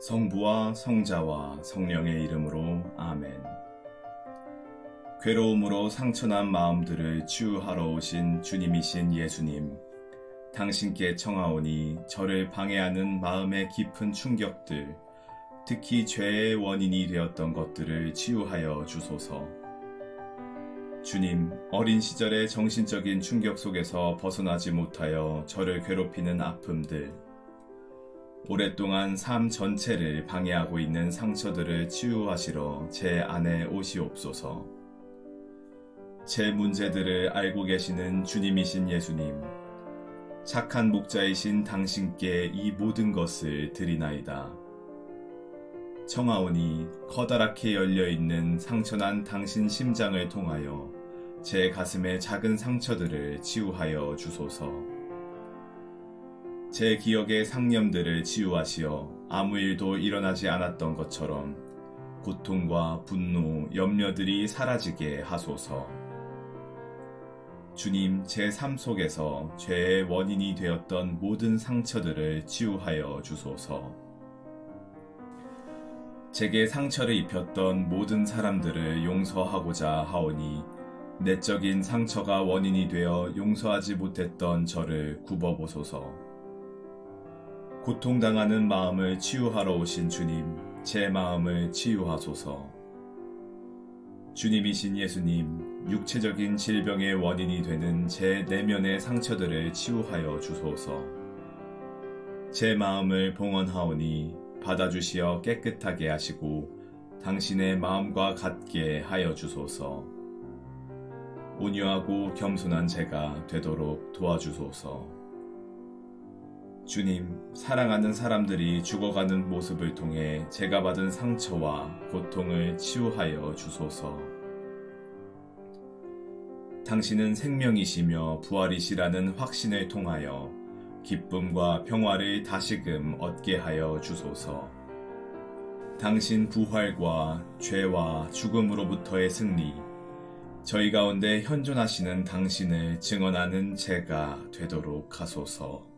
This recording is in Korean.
성부와 성자와 성령의 이름으로 아멘. 괴로움으로 상처난 마음들을 치유하러 오신 주님이신 예수님. 당신께 청하오니 저를 방해하는 마음의 깊은 충격들, 특히 죄의 원인이 되었던 것들을 치유하여 주소서. 주님, 어린 시절의 정신적인 충격 속에서 벗어나지 못하여 저를 괴롭히는 아픔들, 오랫동안 삶 전체를 방해하고 있는 상처들을 치유하시러 제 안에 오시옵소서. 제 문제들을 알고 계시는 주님이신 예수님, 착한 목자이신 당신께 이 모든 것을 드리나이다. 청하오니 커다랗게 열려있는 상처난 당신 심장을 통하여 제 가슴의 작은 상처들을 치유하여 주소서. 제 기억의 상념들을 치유하시어 아무 일도 일어나지 않았던 것처럼 고통과 분노, 염려들이 사라지게 하소서. 주님, 제 삶 속에서 죄의 원인이 되었던 모든 상처들을 치유하여 주소서. 제게 상처를 입혔던 모든 사람들을 용서하고자 하오니 내적인 상처가 원인이 되어 용서하지 못했던 저를 굽어보소서. 고통당하는 마음을 치유하러 오신 주님, 제 마음을 치유하소서. 주님이신 예수님, 육체적인 질병의 원인이 되는 제 내면의 상처들을 치유하여 주소서. 제 마음을 봉헌하오니 받아주시어 깨끗하게 하시고 당신의 마음과 같게 하여 주소서. 온유하고 겸손한 제가 되도록 도와주소서. 주님, 사랑하는 사람들이 죽어가는 모습을 통해 제가 받은 상처와 고통을 치유하여 주소서. 당신은 생명이시며 부활이시라는 확신을 통하여 기쁨과 평화를 다시금 얻게 하여 주소서. 당신 부활과 죄와 죽음으로부터의 승리, 저희 가운데 현존하시는 당신을 증언하는 제가 되도록 하소서.